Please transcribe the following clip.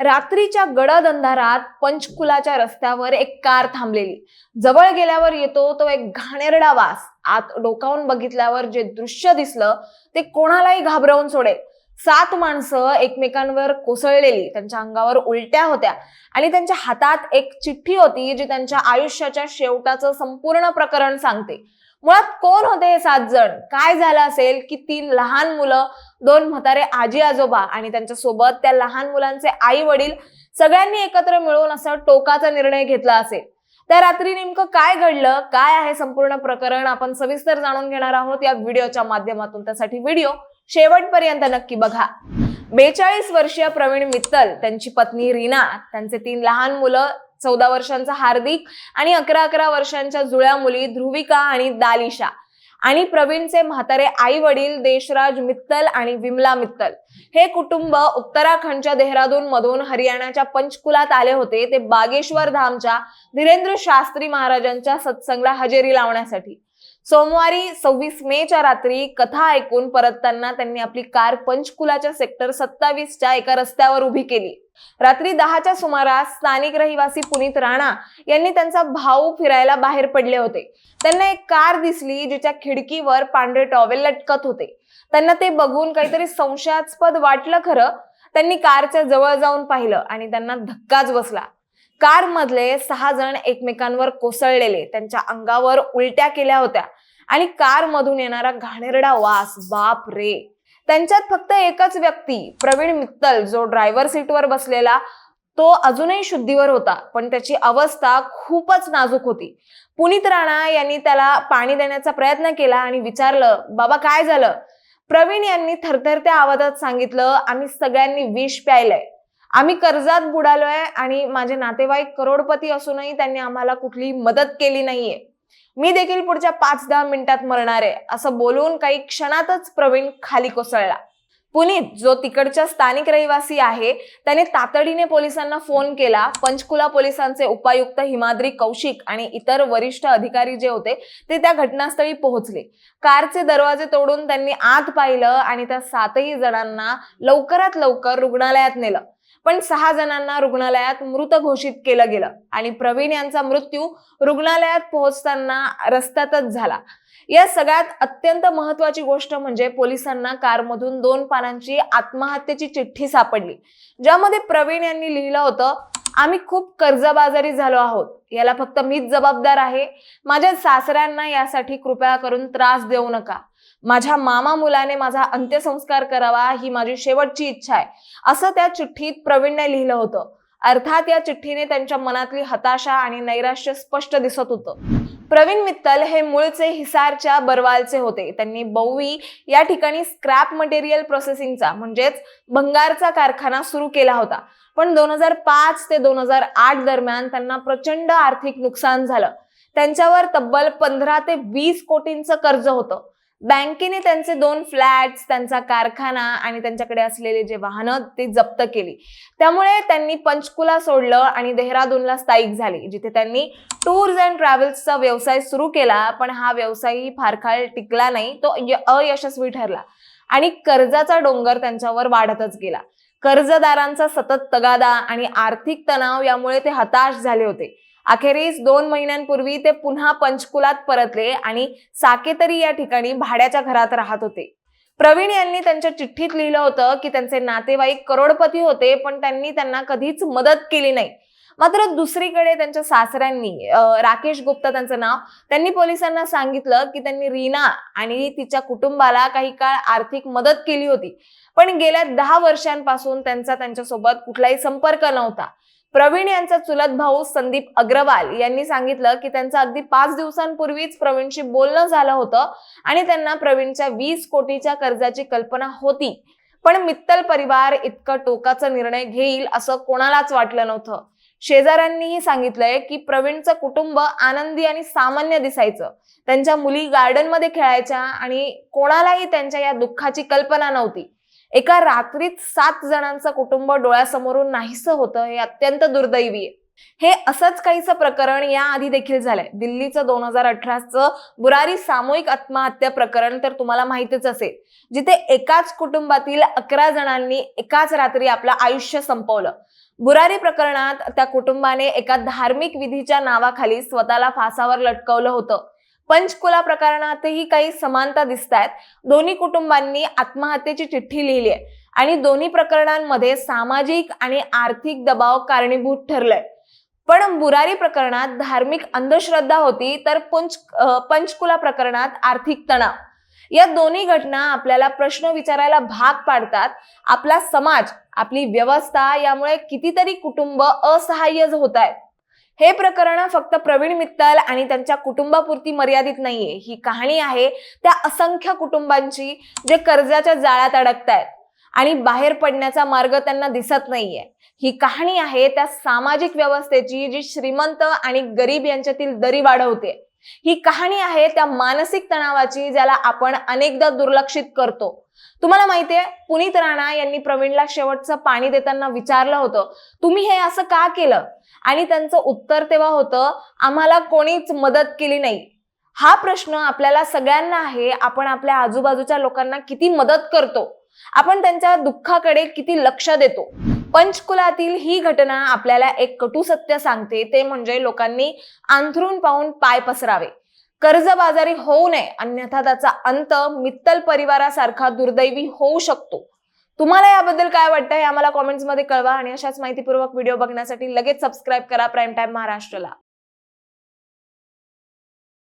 रात्रीच्या गडद अंधारात पंचकुलाच्या रस्त्यावर एक कार थांबलेली. जवळ गेल्यावर येतो तो एक घाणेरडा वास. आत डोकावून बघितल्यावर जे दृश्य दिसलं ते कोणालाही घाबरवून सोडेल. सात माणसं एकमेकांवर कोसळलेली त्यांच्या अंगावर उलट्या होत्या आणि त्यांच्या हातात एक चिठ्ठी होती जी त्यांच्या आयुष्याच्या शेवटाचं संपूर्ण प्रकरण सांगते. मुळात कोण होते हे सात जण? काय झालं असेल की तीन लहान मुलं दोन म्हातारे आजी आजोबा आणि त्यांच्यासोबत त्या लहान मुलांचे आई वडील सगळ्यांनी एकत्र मिळून असा टोकाचा निर्णय घेतला असेल. त्या रात्री नेमकं काय घडलं? काय आहे संपूर्ण प्रकरण? आपण सविस्तर जाणून घेणार आहोत या व्हिडिओच्या माध्यमातून. त्यासाठी व्हिडिओ शेवटपर्यंत नक्की बघा. बेचाळीस वर्षीय प्रवीण मित्तल त्यांची पत्नी रीना त्यांचे तीन लहान मुलं चौदा वर्षांचा हार्दिक आणि अकरा अकरा वर्षांच्या जुळ्या मुली ध्रुविका आणि दालिशा. आणि प्रवीणचे म्हातारे आई वडील देशराज मित्तल आणि विमला मित्तल. हे कुटुंब उत्तराखंडच्या देहरादून मधून हरियाणाच्या पंचकुलात आले होते. ते बागेश्वर धामच्या धीरेंद्र शास्त्री महाराजांच्या सत्संगला हजेरी लावण्यासाठी. सोमवारी सव्वीस मेच्या रात्री कथा ऐकून परतताना त्यांनी आपली कार पंचकुलाच्या सेक्टर सत्तावीसच्या एका रस्त्यावर उभी केली. रात्री दहाच्या सुमारास स्थानिक रहिवासी पुनीत राणा यांनी त्यांचा भाऊ फिरायला बाहेर पडले होते. त्यांना एक कार दिसली जिच्या खिडकीवर पांढरे टॉवेल लटकत होते. त्यांना ते बघून काहीतरी संशयास्पद वाटलं खरं. त्यांनी कारच्या जवळ जाऊन पाहिलं आणि त्यांना धक्काच बसला. कार मधले सहा जण एकमेकांवर कोसळलेले त्यांच्या अंगावर उलट्या केल्या होत्या आणि कार मधून येणारा घाणेरडा वास बाप रे त्यांच्यात फक्त एकच व्यक्ती प्रवीण मित्तल जो ड्रायव्हर सीटवर बसलेला तो अजूनही शुद्धीवर होता. पण त्याची अवस्था खूपच नाजूक होती. पुनीत राणा यांनी त्याला पाणी देण्याचा प्रयत्न केला आणि विचारलं बाबा काय झालं? प्रवीण यांनी थरथरत्या आवाजात सांगितलं आम्ही सगळ्यांनी विष प्यायलंय. आम्ही कर्जात बुडालोय आणि माझे नातेवाईक करोडपती असूनही त्यांनी आम्हाला कुठली मदत केली नाहीये. मी देखील पुढच्या पाच दहा मिनिटात मरणार आहे असं बोलून काही क्षणातच प्रवीण खाली कोसळला. पुनीत जो तिकडच्या स्थानिक रहिवासी आहे त्याने तातडीने पोलिसांना फोन केला. पंचकुला पोलिसांचे उपायुक्त हिमाद्री कौशिक आणि इतर वरिष्ठ अधिकारी जे होते ते त्या घटनास्थळी पोहोचले. कारचे दरवाजे तोडून त्यांनी आत पाहिलं आणि त्या सातही जणांना लवकरात लवकर रुग्णालयात नेलं. पण सहा जणांना रुग्णालयात मृत घोषित केलं गेलं आणि प्रवीण यांचा मृत्यू रुग्णालयात पोहोचताना रस्त्यातच झाला. या सगळ्यात अत्यंत महत्वाची गोष्ट म्हणजे पोलिसांना कारमधून दोन पानांची आत्महत्येची चिठ्ठी सापडली ज्यामध्ये प्रवीण यांनी लिहिलं होतं आम्ही खूप कर्जबाजारी झालो आहोत. याला फक्त मीच जबाबदार आहे. माझ्या सासऱ्यांना यासाठी कृपया करून त्रास देऊ नका. माझ्या मामा मुलाने माझा अंत्यसंस्कार करावा ही माझी शेवटची इच्छा आहे. असं त्या चिठ्ठीत प्रवीणने लिहिलं होतं. अर्थात या चिठ्ठीने त्यांच्या मनातली हताशा आणि नैराश्य स्पष्ट दिसत होतं. प्रवीण मित्तल हे मूळचे हिसारच्या बरवालचे होते. त्यांनी बौवी या ठिकाणी स्क्रॅप मटेरियल प्रोसेसिंगचा म्हणजेच भंगारचा कारखाना सुरू केला होता. पण दोन हजार पाच ते दोन हजार आठ दरम्यान त्यांना प्रचंड आर्थिक नुकसान झालं. त्यांच्यावर तब्बल पंधरा ते वीस कोटींचं कर्ज होतं. बँकेने त्यांचे दोन फ्लॅट्स त्यांचा कारखाना आणि त्यांच्याकडे असलेले जे वाहनं ते जप्त केली. त्यामुळे त्यांनी पंचकुला सोडलं आणि देहरादूनला स्थायिक झाली जिथे त्यांनी टूर्स अँड ट्रॅव्हल्सचा व्यवसाय सुरू केला पण हा व्यवसायही फार काळ टिकला नाही तो अयशस्वी ठरला आणि कर्जाचा डोंगर त्यांच्यावर वाढतच गेला. कर्जदारांचा सतत तगादा आणि आर्थिक तणाव यामुळे ते हताश झाले होते. अखेरीस दोन महिन्यांपूर्वी ते पुन्हा पंचकुलात परतले आणि साकेतरी या ठिकाणी भाड्याच्या घरात राहत होते. प्रवीण यांनी त्यांच्या चिठ्ठीत लिहिलं होतं की त्यांचे नातेवाईक करोडपती होते पण त्यांनी त्यांना कधीच मदत केली नाही. मात्र दुसरीकडे त्यांच्या सासऱ्यांनी राकेश गुप्ता त्यांचं नाव त्यांनी पोलिसांना सांगितलं की त्यांनी रीना आणि तिच्या कुटुंबाला काही काळ आर्थिक मदत केली होती. पण गेल्या दहा वर्षांपासून त्यांचा त्यांच्यासोबत कुठलाही संपर्क नव्हता. प्रवीण यांचा चुलत भाऊ संदीप अग्रवाल यांनी सांगितलं की त्यांचं अगदी पाच दिवसांपूर्वीच प्रवीणशी बोलणं झालं होतं आणि त्यांना प्रवीणच्या वीस कोटीच्या कर्जाची कल्पना होती. पण मित्तल परिवार इतकं टोकाचा निर्णय घेईल असं कोणालाच वाटलं नव्हतं. शेजाऱ्यांनीही सांगितलंय की प्रवीणचं कुटुंब आनंदी आणि सामान्य दिसायचं. त्यांच्या मुली गार्डनमध्ये खेळायच्या आणि कोणालाही त्यांच्या या दुःखाची कल्पना नव्हती. एका रात्रीत सात जणांचं कुटुंब डोळ्यासमोरून नाहीसं होतं हे अत्यंत दुर्दैवी आहे. हे असंच काहीचं प्रकरण याआधी देखील झालंय. दिल्लीचं दोन हजार अठराचं बुरारी सामूहिक आत्महत्या प्रकरण तर तुम्हाला माहितीच असेल. जिथे एकाच कुटुंबातील अकरा जणांनी एकाच रात्री आपलं आयुष्य संपवलं. बुरारी प्रकरणात त्या कुटुंबाने एका धार्मिक विधीच्या नावाखाली स्वतःला फासावर लटकवलं होतं. पंचकुला प्रकरणातही काही समानता दिसत आहेत दोन्ही कुटुंबांनी आत्महत्येची चिठ्ठी लिहिली आहे. आणि दोन्ही प्रकरणांमध्ये सामाजिक आणि आर्थिक दबाव कारणीभूत ठरलंय. पण बुरारी प्रकरणात धार्मिक अंधश्रद्धा होती तर पंच पंचकुला प्रकरणात आर्थिक तणाव. या दोन्ही घटना आपल्याला प्रश्न विचारायला भाग पाडतात. आपला समाज आपली व्यवस्था यामुळे कितीतरी कुटुंब असहाय्य होत आहेत हे प्रकरण फक्त प्रवीण मित्तल आणि त्यांच्या कुटुंबापुरती मर्यादित नाहीये. ही कहाणी आहे त्या असंख्य कुटुंबांची जे कर्जाच्या जाळ्यात अडकतायत आणि बाहेर पडण्याचा मार्ग त्यांना दिसत नाहीये. ही कहाणी आहे त्या सामाजिक व्यवस्थेची जी श्रीमंत आणि गरीब यांच्यातील दरी वाढवते. ही कहाणी आहे त्या मानसिक तणावाची ज्याला आपण अनेकदा दुर्लक्षित करतो. तुम्हाला माहितीये पुनीत राणा यांनी प्रवीणला शेवटचं पाणी देताना विचारलं होतं तुम्ही हे असं का केलं? आणि त्यांचं उत्तर तेव्हा होतं आम्हाला कोणीच मदत केली नाही. हा प्रश्न आपल्याला सगळ्यांना आहे आपण आपल्या आजूबाजूच्या लोकांना किती मदत करतो? आपण त्यांच्या दुःखाकडे किती लक्ष देतो? पंचकुलातील ही घटना आपल्याला एक कटू सत्य सांगते ते म्हणजे लोकांनी अंथरून पाहून पाय पसरावे. कर्जबाजारी होऊ नये अन्यथा त्याचा अंत मित्तल परिवारासारखा दुर्दैवी होऊ शकतो. तुम्हाला याबद्दल काय वाटतं हे आम्हाला कॉमेंट्समध्ये कळवा आणि अशाच माहितीपूर्वक व्हिडिओ बघण्यासाठी लगेच सबस्क्राईब करा प्राईम टाइम महाराष्ट्रला.